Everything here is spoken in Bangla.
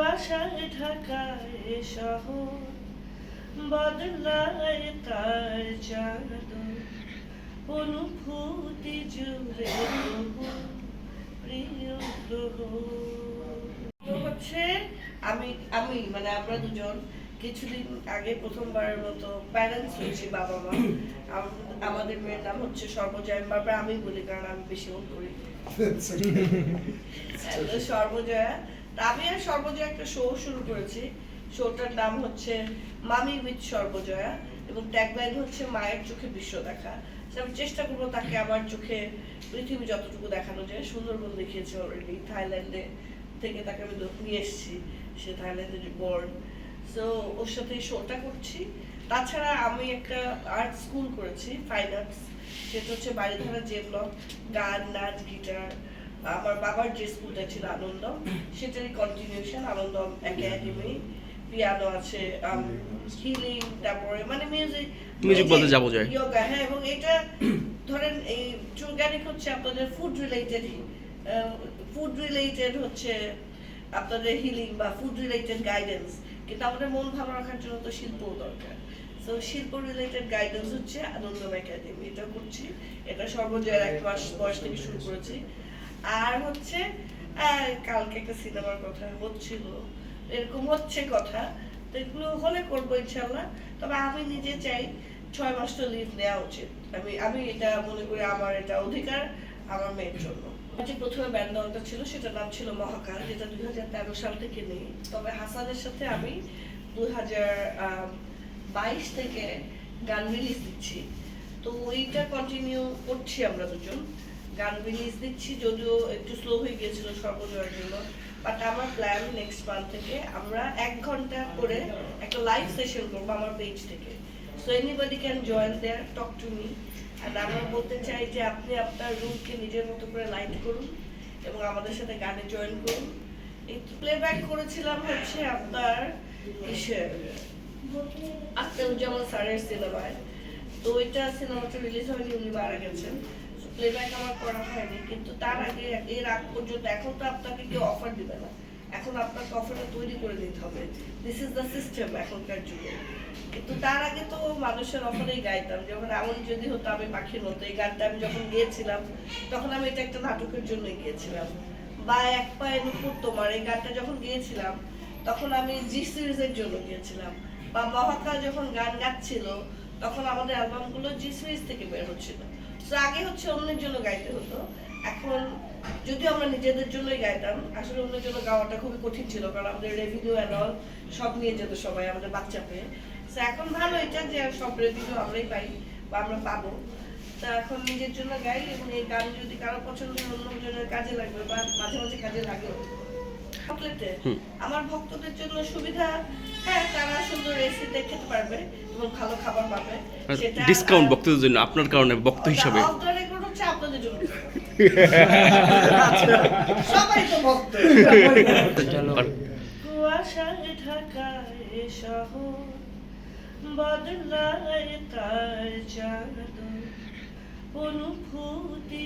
কুয়াশায় ঢাকায় শহর বদলায় তার চাদর। অনুভূতি জুড়ে প্রিয় হচ্ছে আমি আমি মানে আমরা দুজন কিছুদিন আগে প্রথমবারের মতো প্যারেন্টস হয়েছি বাবা মা। আমাদের মেয়ের নাম হচ্ছে সর্বজয় বারবার আমি বলি কারণ আমি বেশি করি। সর্বজয়া আর সর্বজয়া একটা শো শুরু করেছি। শোটার নাম হচ্ছে মামি উইথ সর্বজয়া এবং ট্যাগলাইন হচ্ছে মায়ের চোখে বিশ্ব দেখা। আমি চেষ্টা করব তাকে আমার চোখে পৃথিবী যতটুকু দেখানো যায়। সুন্দরবন দেখিয়েছে অলরেডি থাইল্যান্ডে থেকে তাকে আমি নিয়ে এসেছি। সে থাইল্যান্ডে বর্ন সো ওর সাথে শোটা করছি। তাছাড়া আমি একটা আর্ট স্কুল করেছি ফাইন আর্টস সেটা হচ্ছে বাড়িধারা যে ব্লক গান, নাচ গিটার আমার বাবার যে স্কুলটা ছিল আনন্দম সেটারই কন্টিনিউশন আনন্দম একাডেমি পিয়ানো আছে হিলিং তারপরে মানে মিউজিক Music বলতে যাব যায়। যোগা হ্যাঁ এবং এটা ধরেন এই চুরগানিক হচ্ছে আপনাদের ফুড রিলেটেড ফুড রিলেটেড হচ্ছে আপনাদের হিলিং বা ফুড রিলেটেড গাইডেন্স কিন্তু আমাদের মন ভালো রাখার জন্য তো শিল্প দরকার তো শিল্প রিলেটেড গাইডেন্স হচ্ছে আনন্দম একাডেমি এটা করছি এটা সর্বজয়ের এক মাস বয়স থেকে শুরু করেছি আর হচ্ছে কালকে একটা সিনেমার কথা হচ্ছিল, এরকম হচ্ছে কথা, তো এগুলো হলে করব ইনশাল্লাহ। তবে আমি নিজে চাই ছয় মাস তো লিভ নেওয়া উচিত। আমি আমি এটা মনে করি আমার এটা অধিকার, আমার মেয়ের জন্য। যে প্রথমে ব্যান্ড ছিল সেটার নাম ছিল মহাকাল যেটা দুই হাজার তেরো সাল থেকে নেই। তবে হাসানের সাথে আমি দুই হাজার বাইশ থেকে গান রিলিজ দিচ্ছি। তো ওইটা কন্টিনিউ করছি আমরা দুজন। গান রিলিজ দিচ্ছি, যদিও একটু স্লো হয়ে গিয়েছিল সর্বজয়ের জন্য। বাট আমার প্ল্যান নেক্সট মান্থ থেকে আমরা এক ঘণ্টা করে একটা লাইভ সেশন আমার পেজ থেকে। So anybody can join there talk to me আর আমরা বলতে চাই যে আপনি আপনার রুমকে নিজের মতো করে লাইট করুন এবং আমাদের সাথে গানে জয়েন করুন। এই প্লেব্যাক করেছিলাম হচ্ছে আপনার ইসে স্যারের সিনেমায়। তো ওইটা সিনেমাটা রিলিজ হয়নি, উনি মারা গেছেন। প্লেব্যাক আমার করা হয়নি, কিন্তু তার আগে এর আগ পর্যন্ত এখন তো আপনাকে কেউ অফার দিবে না। এখন আপনাকে অফারটা তৈরি করে নিতে হবে। দিস ইজ দ্য সিস্টেম এখনকার যুগে। কিন্তু তার আগে তো মানুষের অফারেই গাইতাম যেমন এমন যদি হতো আমি পাখির মতো এই গানটা আমি যখন গিয়েছিলাম, তখন আমি এটা একটা নাটকের জন্য গিয়েছিলাম। বা এক পায়ে নুপুর তোমার, এই গানটা যখন গিয়েছিলাম, তখন আমি জি সিরিজের জন্য গিয়েছিলাম। বা মহাকাল যখন গান গাচ্ছিল, তখন আমাদের অ্যালবামগুলো জি সিরিজ থেকে বের হচ্ছিল। আগে হচ্ছে অন্যের জন্য গাইতে হতো। এখন যদিও আমরা নিজেদের জন্যই গাইতাম, আসলে অন্যের জন্য গাওয়াটা খুবই কঠিন ছিল, কারণ আমাদের রেভিনিউ অ্যান্ড অল সব নিয়ে যেত সবাই, আমাদের বাচ্চা পেয়ে তো এখন ভালো এটা যে সব রেভিনিউ আমরাই পাই বা আমরা পাবো। তা এখন নিজের জন্য গাই এবং এই গান যদি কারও পছন্দ হয় অন্য জনের কাজে লাগবে বা মাঝে মাঝে কাজে লাগে চকলেটে আমার ভক্তদের জন্য সুবিধা হ্যাঁ তারা সুন্দর খেতে পারবে এবং ভালো খাবার পাবে। ডিসকাউন্ট আহ, বক্তদের জন্য আপনার কারণে বক্ত হিসাবে। অফ দ্য রেকর্ড হচ্ছে আপনাদের জন্য সবাই তো ভক্ত। কুয়াশায় ঢাকায় শহর বদলায় তার চাদর অনুভূতি